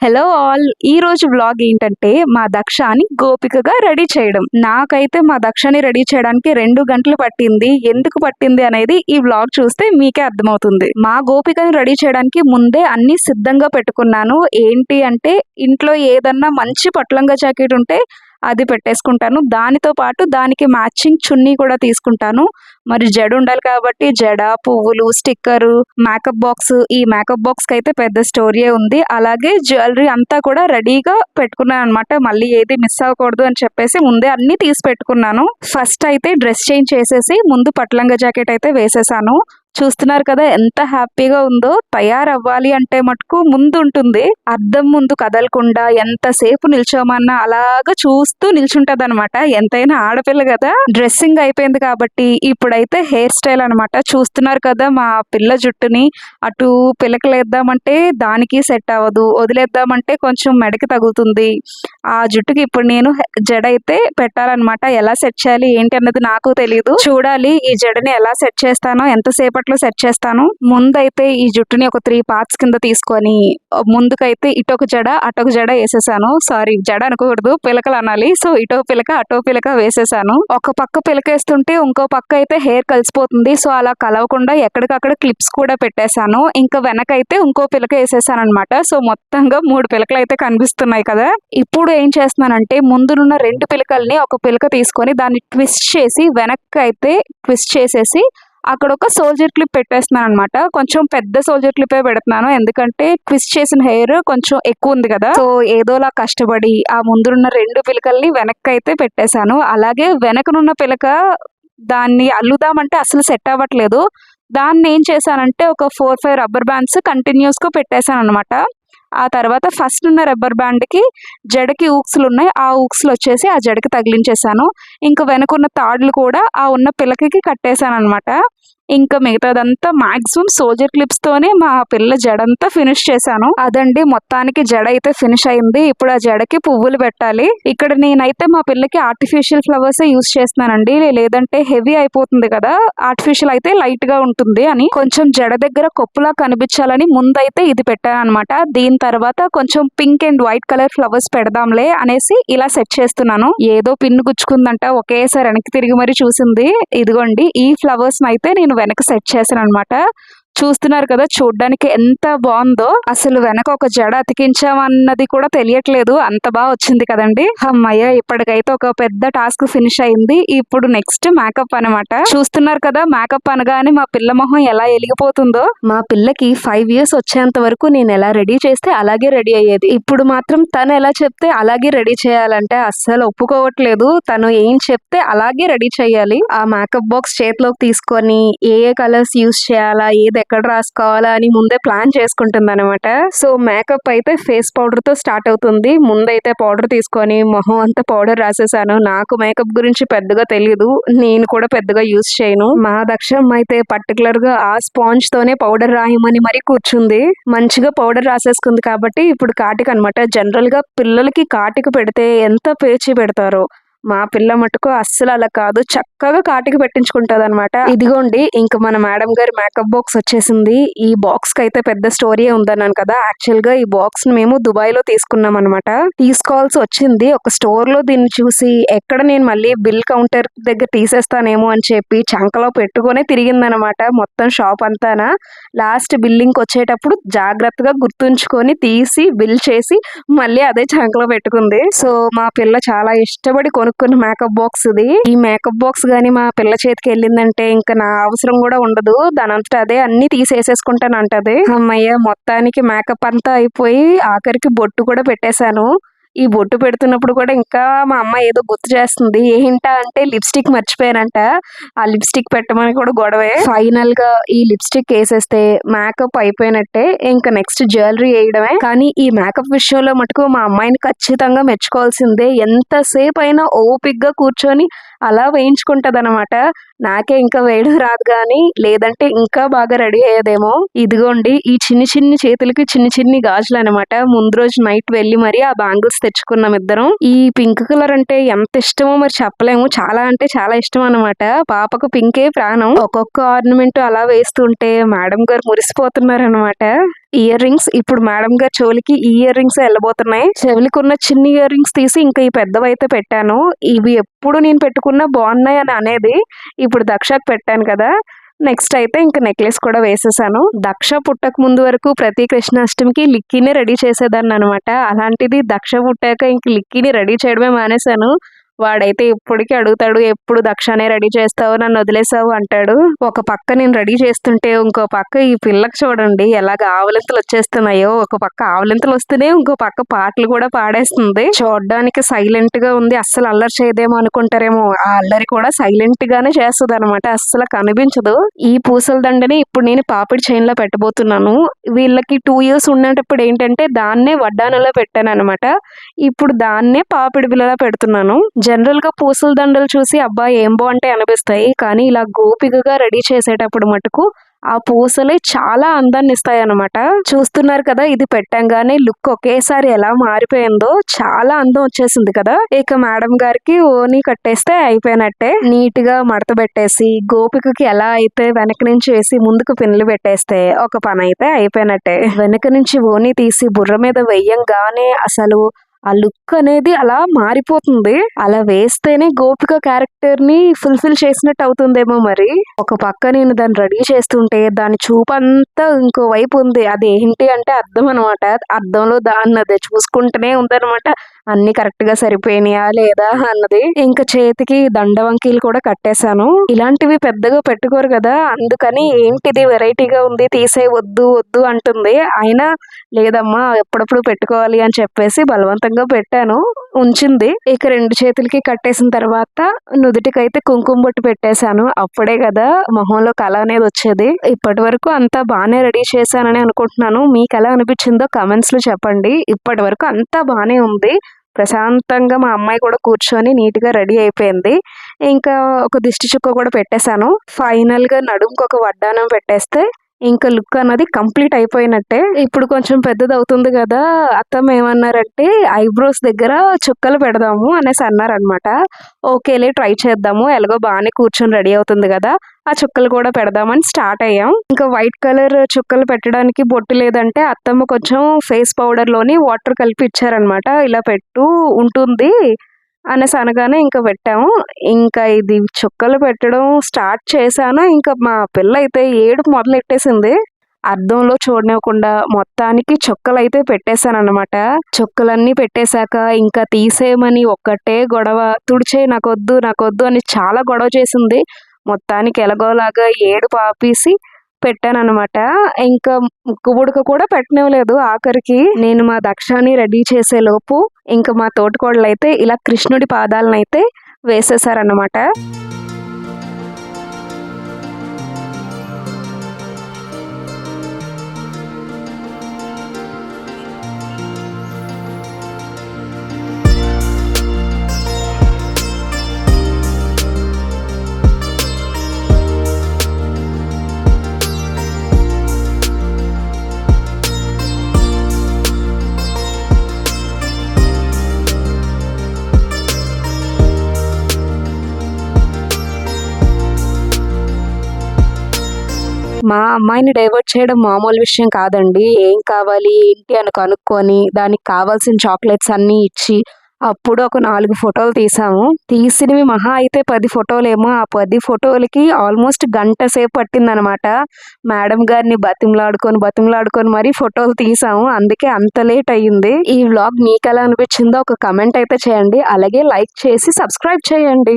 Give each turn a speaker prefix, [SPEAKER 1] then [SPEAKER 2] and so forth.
[SPEAKER 1] Hello all ఈ రోజు vlog ఏంటంటే మా దక్షాని గోపికగా రెడీ చేయడం. నాకైతే మా దక్షని రెడీ చేయడానికి రెండు గంటలు పట్టింది. ఎందుకు పట్టింది అనేది ఈ వ్లాగ్ చూస్తే మీకే అర్థమవుతుంది. మా గోపికని రెడీ చేయడానికి ముందే అన్ని సిద్ధంగా పెట్టుకున్నాను. ఏంటి అంటే ఇంట్లో ఏదన్నా మంచి పట్లంగా జాకెట్ ఉంటే అది పెట్టేసుకుంటాను. దానితో పాటు దానికి మ్యాచింగ్ చున్నీ కూడా తీసుకుంటాను. మరి జడ ఉండాలి కాబట్టి జడ పువ్వులు స్టిక్కరు మేకప్ బాక్స్ ఈ మేకప్ బాక్స్కి అయితే పెద్ద స్టోరీయే ఉంది. అలాగే జ్యువెలరీ అంతా కూడా రెడీగా పెట్టుకున్నాను అనమాట మళ్ళీ ఏది మిస్ అవ్వకూడదు అని చెప్పేసి ముందే అన్ని తీసి పెట్టుకున్నాను. ఫస్ట్ అయితే డ్రెస్ చేంజ్ చేసేసి ముందు పట్లంగా జాకెట్ అయితే వేసేసాను. చూస్తున్నారు కదా ఎంత హ్యాపీగా ఉందో. తయారవ్వాలి అంటే మటుకు ముందు ఉంటుంది అద్దం ముందు కదలకుండా ఎంతసేపు నిల్చోమన్నా అలాగా చూస్తూ నిల్చుంటది అనమాట ఎంతైనా ఆడపిల్ల కదా. డ్రెస్సింగ్ అయిపోయింది కాబట్టి ఇప్పుడైతే హెయిర్ స్టైల్ అనమాట. చూస్తున్నారు కదా మా పిల్ల జుట్టుని. అటు పిలకలేద్దామంటే దానికి సెట్ అవ్వదు. వదిలేద్దామంటే కొంచెం మెడకి తగులుతుంది. ఆ జుట్టుకి ఇప్పుడు నేను జడ అయితే పెట్టాలన్నమాట ఎలా సెట్ చేయాలి ఏంటి అన్నది నాకు తెలియదు చూడాలి ఈ జడని ఎలా సెట్ చేస్తానో కాసేపట్లో సెట్ చేస్తాను. ముందైతే ఈ జుట్టుని ఒక త్రీ పార్ట్స్ కింద తీసుకొని ముందుకైతే ఇటొక జడ అటొక జడ వేసేసాను. సారీ జడ అనుకోకూడదు పిలకలు అనాలి. సో ఇటో పిలక అటో పిలక వేసేసాను. ఒక పక్క పిలకేస్తుంటే ఇంకో పక్క అయితే హెయిర్ కలిసిపోతుంది. సో అలా కలవకుండా ఎక్కడికక్కడ క్లిప్స్ కూడా పెట్టేశాను. ఇంకా వెనకైతే ఇంకో పిలక వేసేసాను అనమాట సో మొత్తంగా మూడు పిలకలు అయితే కనిపిస్తున్నాయి కదా. ఇప్పుడు ఏం చేస్తున్నానంటే ముందునున్న రెండు పిలకల్ని ఒక పిలక తీసుకొని దాన్ని ట్విస్ట్ చేసి వెనక్కి అయితే ట్విస్ట్ చేసేసి అక్కడ ఒక సోల్జర్ క్లిప్ పెట్టేస్తున్నాను అనమాట కొంచెం పెద్ద సోల్జర్ క్లిపే పెడుతున్నాను. ఎందుకంటే ట్విస్ట్ చేసిన హెయిర్ కొంచెం ఎక్కువ ఉంది కదా. సో ఏదోలా కష్టపడి ఆ ముందున్న రెండు పిలకల్ని వెనక్కి అయితే పెట్టేశాను. అలాగే వెనకనున్న పిలక దాన్ని అల్లుదామంటే అసలు సెట్ అవ్వట్లేదు. దాన్ని ఏం చేశానంటే ఒక ఫోర్ ఫైవ్ రబ్బర్ బ్యాండ్స్ కంటిన్యూస్గా పెట్టేశాను అనమాట ఆ తర్వాత ఫస్ట్ ఉన్న రబ్బర్ బ్యాండ్కి జడకి ఊక్సులు ఉన్నాయి. ఆ ఊక్సులు వచ్చేసి ఆ జడకి తగిలించేసాను. ఇంకా వెనకున్న తాడులు కూడా ఆ ఉన్న పిల్లకి కట్టేశాను అనమాట ఇంకా మిగతాదంతా మాక్సిమం సోల్జర్ క్లిప్స్ తోనే మా పిల్ల జడంతా ఫినిష్ చేశాను. అదండి మొత్తానికి జడ అయితే ఫినిష్ అయింది. ఇప్పుడు ఆ జడకి పువ్వులు పెట్టాలి. ఇక్కడ నేనైతే మా పిల్లకి ఆర్టిఫిషియల్ ఫ్లవర్స్ యూస్ చేస్తున్నానండి. లేదంటే హెవీ అయిపోతుంది కదా ఆర్టిఫిషియల్ అయితే లైట్గా ఉంటుంది అని. కొంచెం జడ దగ్గర కొప్పులా కనిపించాలని ముందైతే ఇది పెట్టాను అనమాట దీని తర్వాత కొంచెం pink and white colour flowers పెడదాంలే అనేసి ఇలా సెట్ చేస్తున్నాను. ఏదో పిన్ను గుచ్చుకుందంట ఒకేసారి వెనక్కి తిరిగి మరి చూసింది. ఇదిగోండి ఈ ఫ్లవర్స్ అయితే నేను వెనక సెట్ చేశాను అనమాట చూస్తున్నారు కదా చూడడానికి ఎంత బాగుందో. అసలు వెనక ఒక జడ అతికించామన్నది కూడా తెలియట్లేదు. అంత బాగా వచ్చింది కదండి. అమ్మయ్య ఇప్పటికైతే ఒక పెద్ద టాస్క్ ఫినిష్ అయింది. ఇప్పుడు నెక్స్ట్ మేకప్ అనమాట చూస్తున్నారు కదా మేకప్ అనగానే మా పిల్ల మొహం ఎలా ఎలిగిపోతుందో. మా పిల్లకి ఫైవ్ ఇయర్స్ వచ్చేంత వరకు నేను ఎలా రెడీ చేస్తే అలాగే రెడీ అయ్యేది. ఇప్పుడు మాత్రం తను ఎలా చెప్తే అలాగే రెడీ చేయాలంటే అస్సలు ఒప్పుకోవట్లేదు. తను ఏం చెప్తే అలాగే రెడీ చేయాలి. ఆ మేకప్ బాక్స్ చేతిలోకి తీసుకొని ఏ ఏ కలర్స్ యూస్ చేయాలా ఏది ఎక్కడ రాసుకోవాలా అని ముందే ప్లాన్ చేసుకుంటుంది అనమాట సో మేకప్ అయితే ఫేస్ పౌడర్తో స్టార్ట్ అవుతుంది. ముందైతే పౌడర్ తీసుకొని మొహం అంతా పౌడర్ రాసేసాను. నాకు మేకప్ గురించి పెద్దగా తెలియదు నేను కూడా పెద్దగా యూస్ చేయను. మా దక్షం అయితే పర్టికులర్గా ఆ స్పాంజ్ తోనే పౌడర్ రాయమని మరీ కూర్చుంది. మంచిగా పౌడర్ రాసేసుకుంది కాబట్టి ఇప్పుడు కాటిక అనమాట జనరల్గా పిల్లలకి కాటిక పెడితే ఎంత పేచి పెడతారో. మా పిల్ల మటుకు అస్సలు అలా కాదు. చక్కగా కాటికి పెట్టించుకుంటుంది అనమాట ఇదిగోండి ఇంక మన మేడం గారి మేకప్ బాక్స్ వచ్చేసింది. ఈ బాక్స్కి అయితే పెద్ద స్టోరీ ఉందన్నాను కదా. యాక్చువల్గా ఈ బాక్స్ని మేము దుబాయ్లో తీసుకున్నాం అనమాట తీసుకోవాల్సి వచ్చింది. ఒక స్టోర్లో దీన్ని చూసి ఎక్కడ నేను మళ్ళీ బిల్ కౌంటర్ దగ్గర తీసేస్తానేమో అని చెప్పి చంకలో పెట్టుకునే తిరిగిందనమాట మొత్తం షాప్ అంతానా. లాస్ట్ బిల్లింగ్ వచ్చేటప్పుడు జాగ్రత్తగా గుర్తుంచుకొని తీసి బిల్ చేసి మళ్ళీ అదే చంకలో పెట్టుకుంది. సో మా పిల్ల చాలా ఇష్టపడి కొనుక్కున్న మేకప్ బాక్స్ ఇది ఈ మేకప్ బాక్స్ గానీ మా పిల్ల చేతికి వెళ్ళిందంటే ఇంకా నా అవసరం కూడా ఉండదు. దాని అంతటా అదే అన్ని తీసేసేసుకుంటాను అంటది అమ్మయ్య మొత్తానికి మేకప్ అంతా అయిపోయి ఆఖరికి బొట్టు కూడా పెట్టేశాను. ఈ బొట్టు పెడుతున్నప్పుడు కూడా ఇంకా మా అమ్మ ఏదో గుర్తు చేస్తుంది. ఏంటా అంటే లిప్స్టిక్ మర్చిపోయానంట. ఆ లిప్స్టిక్ పెట్టమని కూడా గొడవే. ఫైనల్గా ఈ లిప్స్టిక్ వేసేస్తే మేకప్ అయిపోయినట్టే ఇంకా నెక్స్ట్ జ్యువెలరీ వేయడమే. కానీ ఈ మేకప్ విషయంలో మటుకు మా అమ్మాయిని ఖచ్చితంగా మెచ్చుకోవాల్సిందే. ఎంతసేపు అయినా ఓపిక్గా కూర్చొని అలా వేయించుకుంటది అనమాట నాకే ఇంకా వేయడం రాదు కానీ లేదంటే ఇంకా బాగా రెడీ అయ్యేదేమో. ఇదిగోండి ఈ చిన్ని చిన్ని చేతులకి చిన్ని చిన్ని గాజులు అనమాట ముందు రోజు నైట్ వెళ్ళి మరి ఆ బ్యాంగిల్స్ తెచ్చుకున్నాం ఇద్దరం. ఈ పింక్ కలర్ అంటే ఎంత ఇష్టమో మరి చెప్పలేము. చాలా అంటే చాలా ఇష్టం అనమాట పాపకు పింకే ప్రాణం. ఒక్కొక్క ఆర్నమెంట్ అలా వేస్తుంటే మేడం గారు మురిసిపోతున్నారు అనమాట ఇయర్ రింగ్స్ ఇప్పుడు మేడం గారు చెవులకి ఈ ఇయర్ రింగ్స్ వెళ్ళబోతున్నాయి. చెవులకి ఉన్న చిన్న ఇయర్ రింగ్స్ తీసి ఇంకా ఈ పెద్దవి అయితే పెట్టాను. ఇవి ఎప్పుడు నేను పెట్టుకున్నా బాగున్నాయి అని అనేది ఇప్పుడు దక్షకు పెట్టాను కదా. నెక్స్ట్ అయితే ఇంకా నెక్లెస్ కూడా వేసేసాను. దక్ష పుట్టక ముందు వరకు ప్రతి కృష్ణాష్టమికి లిక్కీని రెడీ చేసేదాన్ని అనమాట అలాంటిది దక్ష పుట్టాక ఇంక లిక్కీని రెడీ చేయడమే మానేశాను. వాడైతే ఇప్పటికీ అడుగుతాడు ఎప్పుడు దక్షనే రెడీ చేస్తావు నన్ను వదిలేసావు అంటాడు. ఒక పక్క నేను రెడీ చేస్తుంటే ఇంకో పక్క ఈ పిల్లకి చూడండి ఎలాగ ఆవలింతలు వచ్చేస్తున్నాయో. ఒక పక్క ఆవలింతలు వస్తేనే ఇంకో పక్క పాటలు కూడా పాడేస్తుంది. చూడడానికి సైలెంట్గా ఉంది అస్సలు అల్లరి చేయదేమో అనుకుంటారేమో. ఆ అల్లరి కూడా సైలెంట్ గానే చేస్తుంది అనమాట అస్సలు కనిపించదు. ఈ పూసల దండని ఇప్పుడు నేను పాపిడి చైన్లో పెట్టబోతున్నాను. వీళ్ళకి టూ ఇయర్స్ ఉన్నప్పుడు ఏంటంటే దాన్నే వడ్డానలో పెట్టాను అనమాట ఇప్పుడు దాన్నే పాపిడి బిల్లలా పెడుతున్నాను. జనరల్గా పూసల దండలు చూసి అబ్బా ఏం బాగుంటాయి అనిపిస్తాయి. కానీ ఇలా గోపికగా రెడీ చేసేటప్పుడు మటుకు ఆ పూసలే చాలా అందాన్ని ఇస్తాయి అనమాట చూస్తున్నారు కదా ఇది పెట్టంగానే లుక్ ఒకేసారి ఎలా మారిపోయిందో చాలా అందం వచ్చేసింది కదా. ఇక మేడం గారికి ఓని కట్టేస్తే అయిపోయినట్టే. నీట్గా మడత పెట్టేసి గోపికకి ఎలా అయితే వెనక నుంచి వేసి ముందుకు పిన్నులు పెట్టేస్తే ఒక పని అయితే అయిపోయినట్టే. వెనక నుంచి ఓని తీసి బుర్ర మీద వెయ్యంగానే అసలు ఆ లుక్ అనేది అలా మారిపోతుంది. అలా వేస్తేనే గోపిక క్యారెక్టర్ని ఫుల్ఫిల్ చేసినట్టు అవుతుందేమో మరి. ఒక పక్క నేను దాన్ని రెడీ చేస్తుంటే దాని చూపంతా ఇంకో వైపు ఉంది. అది ఏంటి అంటే అర్థం అనమాట అర్థంలో దాన్ని అదే చూసుకుంటూనే ఉందన్నమాట. అన్ని కరెక్ట్గా సరిపోయినాయా లేదా అన్నది. ఇంకా చేతికి దండవంకీలు కూడా కట్టేశాను. ఇలాంటివి పెద్దగా పెట్టుకోరు కదా. అందుకని ఏంటిది వెరైటీగా ఉంది తీసే వద్దు వద్దు అంటుంది. అయినా లేదమ్మా ఎప్పుడప్పుడు పెట్టుకోవాలి అని చెప్పేసి బలవంతంగా పెట్టాను. ఉంచింది. ఇక రెండు చేతులకి కట్టేసిన తర్వాత నుదుటికైతే కుంకుమ బొట్టు పెట్టేశాను. అప్పుడే కదా మొహంలో కళ అనేది వచ్చేది. ఇప్పటి వరకు అంతా బాగానే రెడీ చేశానని అనుకుంటున్నాను. మీకు ఎలా అనిపించిందో కమెంట్స్లో చెప్పండి. ఇప్పటి వరకు అంతా బాగానే ఉంది. ప్రశాంతంగా మా అమ్మాయి కూడా కూర్చొని నీట్గా రెడీ అయిపోయింది. ఇంకా ఒక దిష్టి చుక్క కూడా పెట్టేశాను. ఫైనల్గా నడుముకు ఒక వడ్డానం పెట్టేస్తే ఇంకా లుక్ అన్నది కంప్లీట్ అయిపోయినట్టే. ఇప్పుడు కొంచెం పెద్దది అవుతుంది కదా అత్తమ్మ ఏమన్నారంటే ఐబ్రోస్ దగ్గర చుక్కలు పెడదాము అనేసి అన్నారనమాట ఓకేలే ట్రై చేద్దాము. ఎలాగో బాగానే కూర్చొని రెడీ అవుతుంది కదా ఆ చుక్కలు కూడా పెడదామని స్టార్ట్ అయ్యాం. ఇంకా వైట్ కలర్ చుక్కలు పెట్టడానికి బొట్టు లేదంటే అత్తమ్మ కొంచెం ఫేస్ పౌడర్లోని వాటర్ కలిపి ఇచ్చారనమాట ఇలా పెట్టు ఉంటుంది. అనేసి అనగానే ఇంకా పెట్టాము. ఇంకా ఇది చుక్కలు పెట్టడం స్టార్ట్ చేశాను. ఇంకా మా పిల్ల అయితే ఏడు మొదలెట్టేసింది. అద్దంలో చూడనివ్వకుండా మొత్తానికి చుక్కలు అయితే పెట్టేశాను అనమాట చుక్కలన్నీ పెట్టేశాక ఇంకా తీసేయమని ఒక్కటే గొడవ తుడిచే నాకొద్దు నాకొద్దు అని చాలా గొడవ చేసింది. మొత్తానికి ఎలాగోలాగా ఏడు పాపేసి పెట్టాను అనమాట ఇంకా ముక్కు బుడక కూడా పెట్టనివ్వలేదు ఆఖరికి. నేను మా దక్షాన్ని రెడీ చేసే లోపు ఇంకా మా తోటికోడలు అయితే ఇలా కృష్ణుడి పాదాలను అయితే వేసేసారనమాట మా అమ్మాయిని డైవర్ట్ చేయడం మామూలు విషయం కాదండి. ఏం కావాలి? ఏంటి అని కనుక్కొని దానికి కావాల్సిన చాక్లెట్స్ అన్నీ ఇచ్చి అప్పుడు ఒక నాలుగు ఫోటోలు తీసాము. తీసినవి మహా అయితే పది ఫోటోలేమో. ఆ పది ఫోటోలకి ఆల్మోస్ట్ గంట సేపు పట్టిందనమాట. మేడం గారిని బతిమలాడుకొని బతిమలాడుకొని మరీ ఫోటోలు తీసాము. అందుకే అంత లేట్ అయ్యింది. ఈ వ్లాగ్ మీకు ఎలా అనిపించిందో ఒక కమెంట్ అయితే చేయండి. అలాగే లైక్ చేసి సబ్స్క్రైబ్ చేయండి.